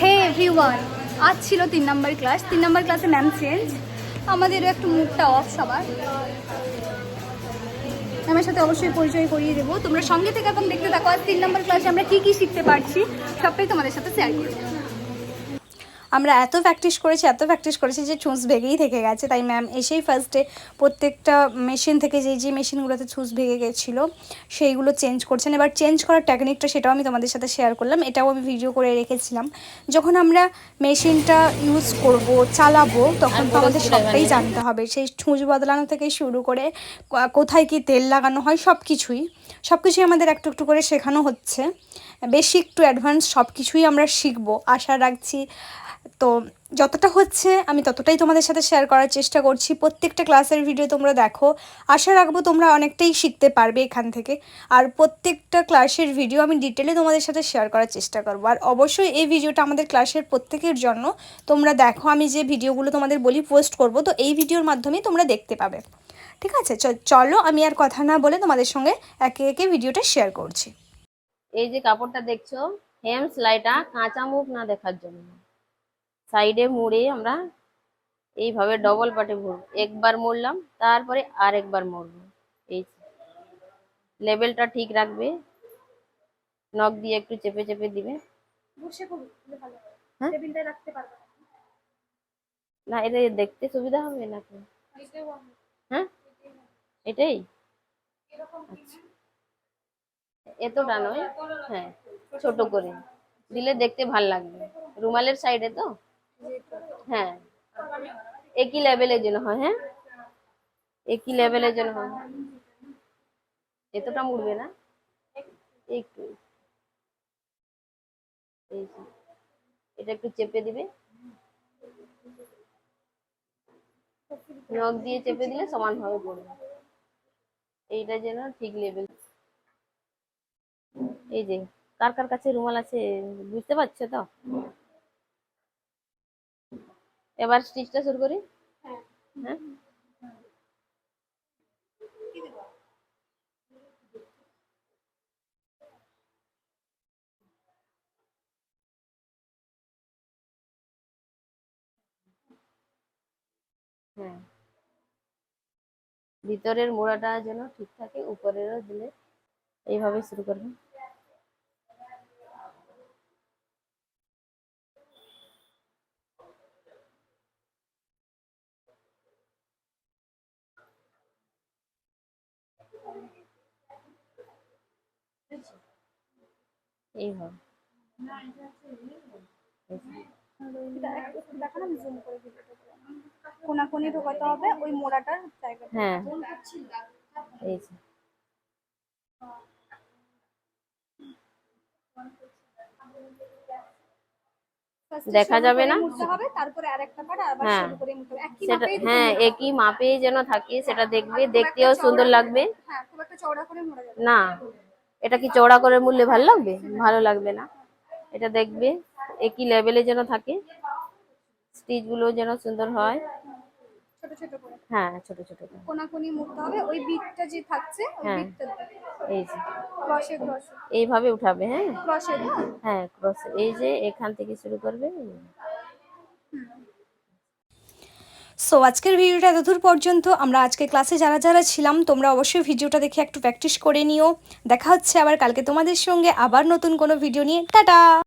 হে everyone আজ ছিল তিন নম্বর ক্লাস তিন নম্বর ক্লাসে ম্যাম চেঞ্জ আমাদেরও একটু মুখটা অফ সবার। ম্যামের সাথে অবশ্যই পরিচয় করিয়ে দেবো। তোমরা সঙ্গে থেকে এখন দেখতে থাকো, আজ তিন নম্বর ক্লাসে আমরা কী কী শিখতে পারছি, সবটাই তোমাদের সাথে শেয়ার করব। আমরা এত প্র্যাকটিস করেছি এত প্র্যাকটিস করেছি যে ছুঁচ ভেঙেই থেকে গেছে। তাই ম্যাম এসেই ফার্স্টে প্রত্যেকটা মেশিন থেকে যে যে মেশিনগুলোতে ছুঁচ ভেঙে গেছিল সেইগুলো চেঞ্জ করছেন। এবার চেঞ্জ করার টেকনিকটা সেটাও আমি তোমাদের সাথে শেয়ার করলাম। এটাও আমি ভিডিও করে রেখেছিলাম। যখন আমরা মেশিনটা ইউজ করব চালাবো তখন তো আমাদের সবটাই জানতে হবে। সেই ছুঁচ বদলানো থেকে শুরু করে কোথায় কি তেল লাগানো হয় সব কিছুই সব কিছুই আমাদের একটু একটু করে শেখানো হচ্ছে। বেসিক একটু অ্যাডভান্স সব কিছুই আমরা শিখব। আশা রাখছি তো যতটা হচ্ছে আমি ততটাই তোমাদের সাথে শেয়ার করার চেষ্টা করছি। প্রত্যেকটা ক্লাসের ভিডিও তোমরা দেখো। আশা রাখব তোমরা অনেকটাই শিখতে পারবে এখান থেকে। আর প্রত্যেকটা ক্লাসের ভিডিও আমি ডিটেলে তোমাদের সাথে শেয়ার করার চেষ্টা করব। আর অবশ্যই এই ভিডিওটা আমাদের ক্লাসের প্রত্যেকের জন্য। তোমরা দেখো, আমি যে ভিডিওগুলো তোমাদের বলি পোস্ট করব। তো এই ভিডিওর মাধ্যমেই তোমরা দেখতে পাবে। ঠিক আছে? চলো, আমি আর কথা না বলে তোমাদের সঙ্গে একে একে ভিডিওটা শেয়ার করছি। এই যে কাপড়টা দেখছ হেম সেলাইটা কাঁচা মুখ না দেখার জন্য। সাইডে মুড়ে আমরা এইভাবে ডবল পাটে মুড়ব। একবার মুড়লাম তারপরে আর একবার মুড়ব। এই লেভেলটা ঠিক রাখবে। নখ দিয়ে একটু চেপে চেপে দিবে। হ্যাঁ? না। এটা দেখতে সুবিধা হবে নাকি? হ্যাঁ? এটাই আচ্ছা। এতটা নয়। হ্যাঁ ছোট করে। দিলে দেখতে ভালো লাগবে। রুমালের সাইডে তো? হ্যাঁ। একই লেভেলের জন্য হয় হ্যাঁ? একই লেভেলের জন্য হয়। এতটা মুড়বে না? একটু। এটা একটু চেপে দিবে। নখ দিয়ে চেপে দিলে সমান ভাবে পড়বে। এইটা যেন ঠিক লেভেল এই যে, কার কার কাছে রুমাল আছে, বুঝতে পারছ তো? এবার স্টিচটা শুরু করি? হ্যাঁ। হ্যাঁ। ভিতরের মোড়াটা যেন ঠিক থাকে উপরেরও দিলে এইভাবে শুরু করবে এইভাবে। দেখানো আমি জুম করে ভিডিওটা কোনাকুনি ঢোকাতে হবে ওই মোড়াটার জায়গা হ্যাঁ। এই যে। দেখা যাবে না? হ্যাঁ। একই হ্যাঁ মাপে যেন থাকে সেটা দেখবে দেখতেও সুন্দর লাগবে। হ্যাঁ না। এটা কি চওড়া করে মূল্যে ভালো লাগবে? ভালো লাগবে না। এটা দেখবে একই লেভেলে যেন থাকে। স্টিচগুলো যেন সুন্দর হয়। ছোট ছোট করে। হ্যাঁ ছোট ছোট করে। কোনাকুনি মুড়তে হবে ওই বিটটা যে থাকছে ওই হ্যাঁ। বিটটা এই যে। ক্রসে ক্রসে। এইভাবে উঠাবে হ্যাঁ? ক্রসে হ্যাঁ ক্রস। এই যে এখান থেকে শুরু করবে। সো আজকের ভিডিওটা এতদূর পর্যন্ত আমরা আজকে ক্লাসে যারা যারা ছিলাম, তোমরা অবশ্যই ভিডিওটা দেখে একটু প্র্যাকটিস করে নিও। দেখা হচ্ছে আবার কালকে তোমাদের সঙ্গে আবার নতুন কোনো ভিডিও নিয়ে। টাটা!